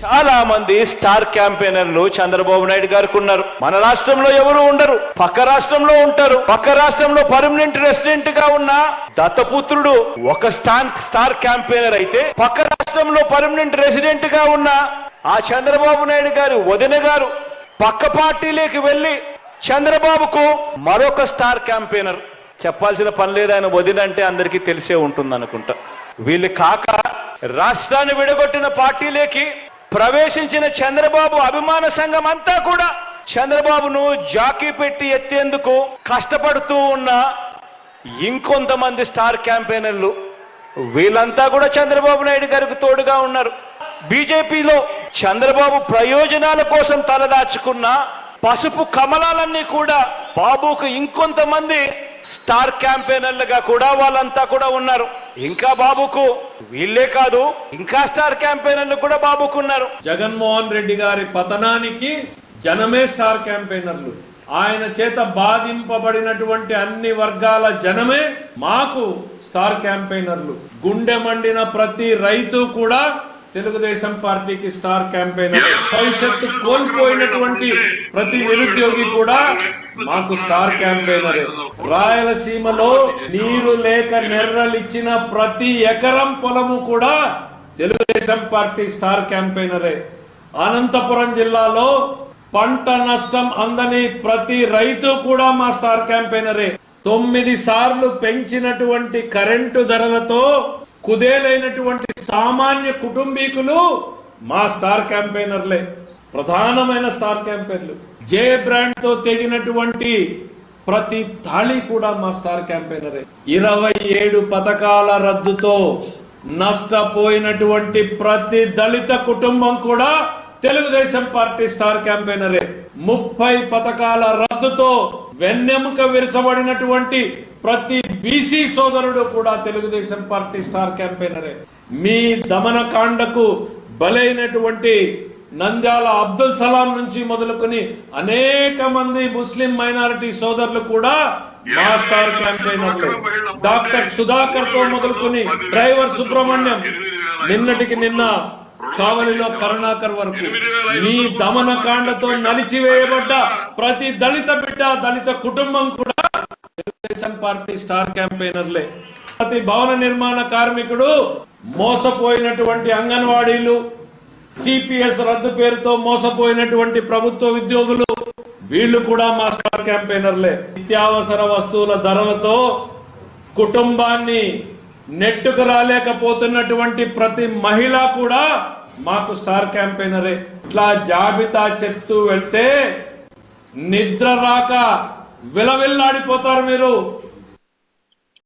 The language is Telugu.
చాలా మంది స్టార్ క్యాంపెయినర్లు చంద్రబాబు నాయుడు గారికి ఉన్నారు. మన రాష్ట్రంలో ఎవరు ఉండరు. పక్క రాష్ట్రంలో ఉంటారు. పక్క రాష్ట్రంలో పర్మనెంట్ రెసిడెంట్గా ఉన్న దత్తపుత్రుడు ఒక స్టాన్ స్టార్ క్యాంపెయినర్ అయితే పక్క రాష్ట్రంలో పర్మనెంట్ రెసిడెంట్గా ఉన్న ఆ చంద్రబాబు నాయుడు గారు వదిన గారు పక్క పార్టీలోకి వెళ్ళి చంద్రబాబుకు మరొక స్టార్ క్యాంపెయినర్. చెప్పాల్సిన పని లేదు. ఆయన వదినంటే అందరికీ తెలిసే ఉంటుంది అనుకుంటా వీళ్ళు కాక రాష్ట్రాన్ని విడగొట్టిన పార్టీలేకి ప్రవేశించిన చంద్రబాబు అభిమాన సంఘం అంతా కూడా చంద్రబాబును జాకీ పెట్టి ఎత్తేందుకు కష్టపడుతూ ఉన్న ఇంకొంతమంది స్టార్ క్యాంపెయినర్లు వీళ్ళంతా కూడా చంద్రబాబు నాయుడు గారికి తోడుగా ఉన్నారు. బీజేపీలో చంద్రబాబు ప్రయోజనాల కోసం తలదాచుకున్న పసుపు కమలాలన్నీ కూడా బాబుకు ఇంకొంతమంది స్టార్ క్యాంపెయినర్లుగా కూడా వాళ్ళంతా కూడా ఉన్నారు. ఇంకా బాబుకు వీళ్ళే కాదు ఇంకా స్టార్ క్యాంపెయినర్లు కూడా బాబుకు ఉన్నారు జగన్మోహన్ రెడ్డి గారి పతనానికి జనమే స్టార్ క్యాంపెయినర్లు. ఆయన చేత బాధింపబడినటువంటి అన్ని వర్గాల జనమే మాకు స్టార్ క్యాంపెయినర్లు. గుండె మండిన ప్రతి రైతు కూడా తెలుగుదేశం పార్టీకి స్టార్ క్యాంపెయినర్ భవిష్యత్తు కోల్పోయినటువంటి ప్రతి నిరుద్యోగి కూడా మాకు స్టార్ క్యాంపెయినరే. రాయలసీమలో నీరు లేక నెర్రలిచ్చిన ప్రతి ఎకరం పొలము కూడా తెలుగుదేశం పార్టీ స్టార్ క్యాంపెయినరే. అనంతపురం జిల్లాలో పంట నష్టం అందని ప్రతి రైతు కూడా మా స్టార్ క్యాంపెయినరే. తొమ్మిది సార్లు పెంచినటువంటి కరెంటు ధరలతో కుదేలైనటువంటి సామాన్య కుటుంబీకులు మా స్టార్ క్యాంపెయినర్లే ప్రధానమైన స్టార్ క్యాంపెయిన్లు. జే బ్రాండ్తో తెగినటువంటి ప్రతి తాళి కూడా మా స్టార్ క్యాంపెయినరే. ఇరవై ఏడు పథకాల రద్దుతో నష్టపోయినటువంటి ప్రతి దళిత కుటుంబం కూడా తెలుగుదేశం పార్టీ స్టార్ క్యాంపెయినరే. ముప్పై పథకాల రద్దుతో వెన్నెముక విరచబడినటువంటి ప్రతి బీసీ సోదరుడు కూడా తెలుగుదేశం పార్టీ స్టార్ క్యాంపెయినరే. మీ దమనకాండకు బలైనటువంటి నంద్యాల అబ్దుల్ సలాం నుంచి మొదలుకొని అనేక మంది ముస్లిం మైనారిటీ సోదరులు కూడా మా స్టార్ డాక్టర్ సుధాకర్తో మొదలుకొని డ్రైవర్ సుబ్రహ్మణ్యం నిన్నటికి నిన్న కావలిలో కరుణాకర్ వరకు. మీ దమనకాండతో నలిచివేయబడ్డ ప్రతి దళిత బిడ్డ దళిత కుటుంబం కూడా తెలుగుదేశం పార్టీ స్టార్ క్యాంపెయినర్లే. ప్రతి భవన నిర్మాణ కార్మికుడు మోసపోయినటువంటి అంగన్వాడీలు సిపిఎస్ రద్దు పేరుతో మోసపోయినటువంటి ప్రభుత్వ ఉద్యోగులు వీళ్ళు కూడా మా స్టార్ క్యాంపెయినర్లే. నిత్యావసర వస్తువుల ధరలతో కుటుంబాన్ని నెట్టుకు రాలేకపోతున్నటువంటి ప్రతి మహిళ కూడా మాకు స్టార్ క్యాంపెయినరే. ఇట్లా జాబితా చెప్తూ వెళ్తే నిద్ర రాక విలవిల్లాడిపోతారు మీరు.